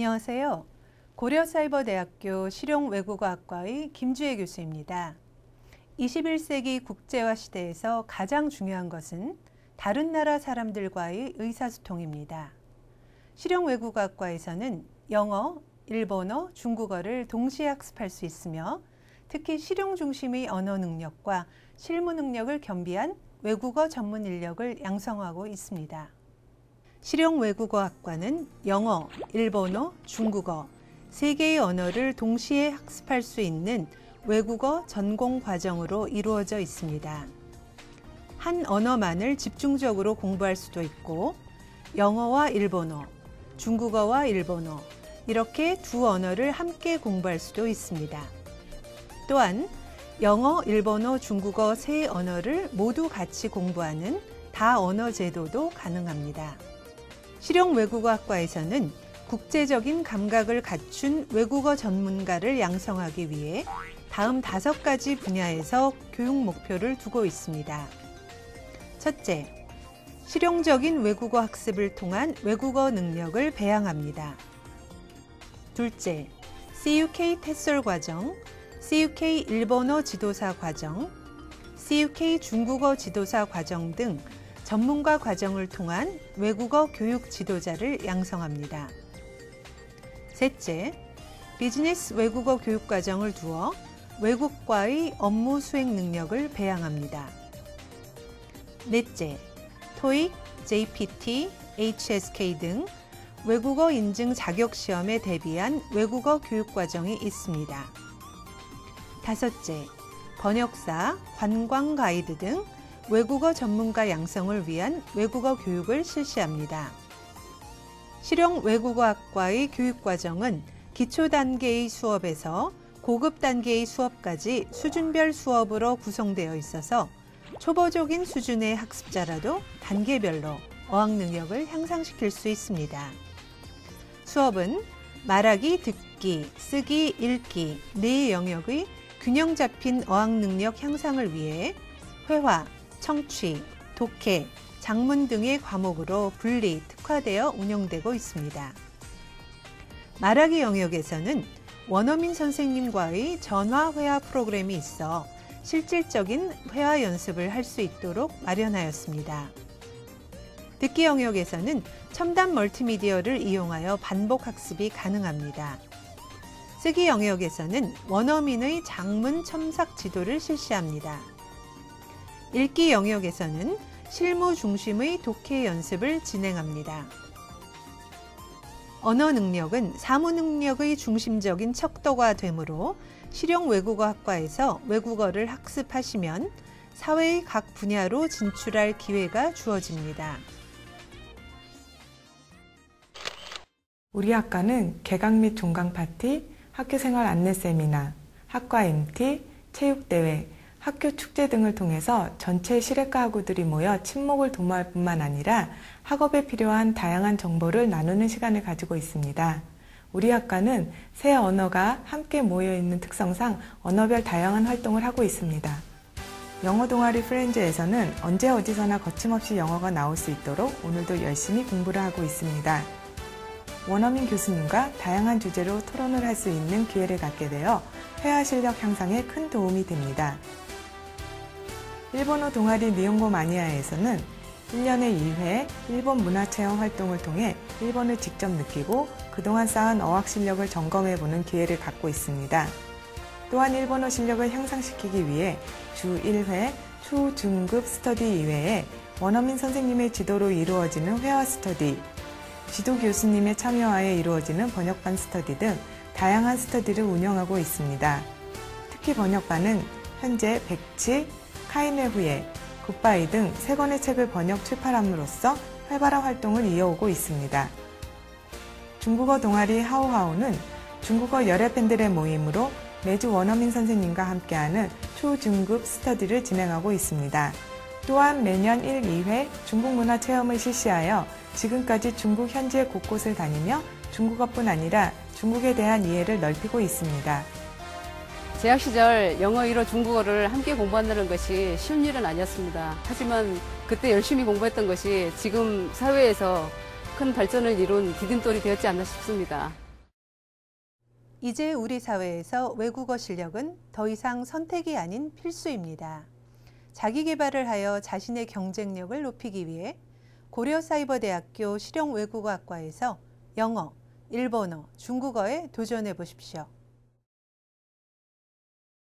안녕하세요. 고려사이버대학교 실용외국어학과의 김주혜 교수입니다. 21세기 국제화 시대에서 가장 중요한 것은 다른 나라 사람들과의 의사소통입니다. 실용외국어학과에서는 영어, 일본어, 중국어를 동시에 학습할 수 있으며 특히 실용 중심의 언어 능력과 실무 능력을 겸비한 외국어 전문 인력을 양성하고 있습니다. 실용 외국어학과는 영어, 일본어, 중국어 세 개의 언어를 동시에 학습할 수 있는 외국어 전공 과정으로 이루어져 있습니다. 한 언어만을 집중적으로 공부할 수도 있고 영어와 일본어, 중국어와 일본어 이렇게 두 언어를 함께 공부할 수도 있습니다. 또한 영어, 일본어, 중국어 세 언어를 모두 같이 공부하는 다언어 제도도 가능합니다. 실용 외국어학과에서는 국제적인 감각을 갖춘 외국어 전문가를 양성하기 위해 다음 다섯 가지 분야에서 교육 목표를 두고 있습니다. 첫째, 실용적인 외국어 학습을 통한 외국어 능력을 배양합니다. 둘째, CUK 테솔 과정, CUK 일본어 지도사 과정, CUK 중국어 지도사 과정 등 전문가 과정을 통한 외국어 교육 지도자를 양성합니다. 셋째, 비즈니스 외국어 교육 과정을 두어 외국과의 업무 수행 능력을 배양합니다. 넷째, 토익, JPT, HSK 등 외국어 인증 자격 시험에 대비한 외국어 교육 과정이 있습니다. 다섯째, 번역사, 관광 가이드 등 외국어 전문가 양성을 위한 외국어 교육을 실시합니다. 실용 외국어학과의 교육 과정은 기초 단계의 수업에서 고급 단계의 수업까지 수준별 수업으로 구성되어 있어서 초보적인 수준의 학습자라도 단계별로 어학 능력을 향상시킬 수 있습니다. 수업은 말하기, 듣기, 쓰기, 읽기 네 영역의 균형 잡힌 어학 능력 향상을 위해 회화, 청취, 독해, 장문 등의 과목으로 분리, 특화되어 운영되고 있습니다. 말하기 영역에서는 원어민 선생님과의 전화 회화 프로그램이 있어 실질적인 회화 연습을 할 수 있도록 마련하였습니다. 듣기 영역에서는 첨단 멀티미디어를 이용하여 반복 학습이 가능합니다. 쓰기 영역에서는 원어민의 장문 첨삭 지도를 실시합니다. 읽기 영역에서는 실무 중심의 독해 연습을 진행합니다. 언어 능력은 사무 능력의 중심적인 척도가 되므로 실용 외국어 학과에서 외국어를 학습하시면 사회의 각 분야로 진출할 기회가 주어집니다. 우리 학과는 개강 및 종강 파티, 학교생활 안내 세미나, 학과 MT, 체육대회, 학교 축제 등을 통해서 전체 실외과 학우들이 모여 친목을 도모할 뿐만 아니라 학업에 필요한 다양한 정보를 나누는 시간을 가지고 있습니다. 우리 학과는 새 언어가 함께 모여 있는 특성상 언어별 다양한 활동을 하고 있습니다. 영어 동아리 프렌즈에서는 언제 어디서나 거침없이 영어가 나올 수 있도록 오늘도 열심히 공부를 하고 있습니다. 원어민 교수님과 다양한 주제로 토론을 할 수 있는 기회를 갖게 되어 회화 실력 향상에 큰 도움이 됩니다. 일본어 동아리 니온고 마니아에서는 1년에 2회 일본 문화체험 활동을 통해 일본을 직접 느끼고 그동안 쌓은 어학 실력을 점검해보는 기회를 갖고 있습니다. 또한 일본어 실력을 향상시키기 위해 주 1회 초중급 스터디 이외에 원어민 선생님의 지도로 이루어지는 회화 스터디, 지도 교수님의 참여하에 이루어지는 번역반 스터디 등 다양한 스터디를 운영하고 있습니다. 특히 번역반은 현재 백치, 카이메 후에 굿바이 등세 권의 책을 번역 출판함으로써 활발한 활동을 이어오고 있습니다. 중국어 동아리 하오하오는 중국어 열애 팬들의 모임으로 매주 원어민 선생님과 함께하는 초중급 스터디를 진행하고 있습니다. 또한 매년 1, 2회 중국 문화 체험을 실시하여 지금까지 중국 현지 곳곳을 다니며 중국어뿐 아니라 중국에 대한 이해를 넓히고 있습니다. 재학 시절 영어 1호 중국어를 함께 공부한다는 것이 쉬운 일은 아니었습니다. 하지만 그때 열심히 공부했던 것이 지금 사회에서 큰 발전을 이룬 디딤돌이 되었지 않나 싶습니다. 이제 우리 사회에서 외국어 실력은 더 이상 선택이 아닌 필수입니다. 자기 개발을 하여 자신의 경쟁력을 높이기 위해 고려사이버대학교 실용외국어학과에서 영어, 일본어, 중국어에 도전해 보십시오.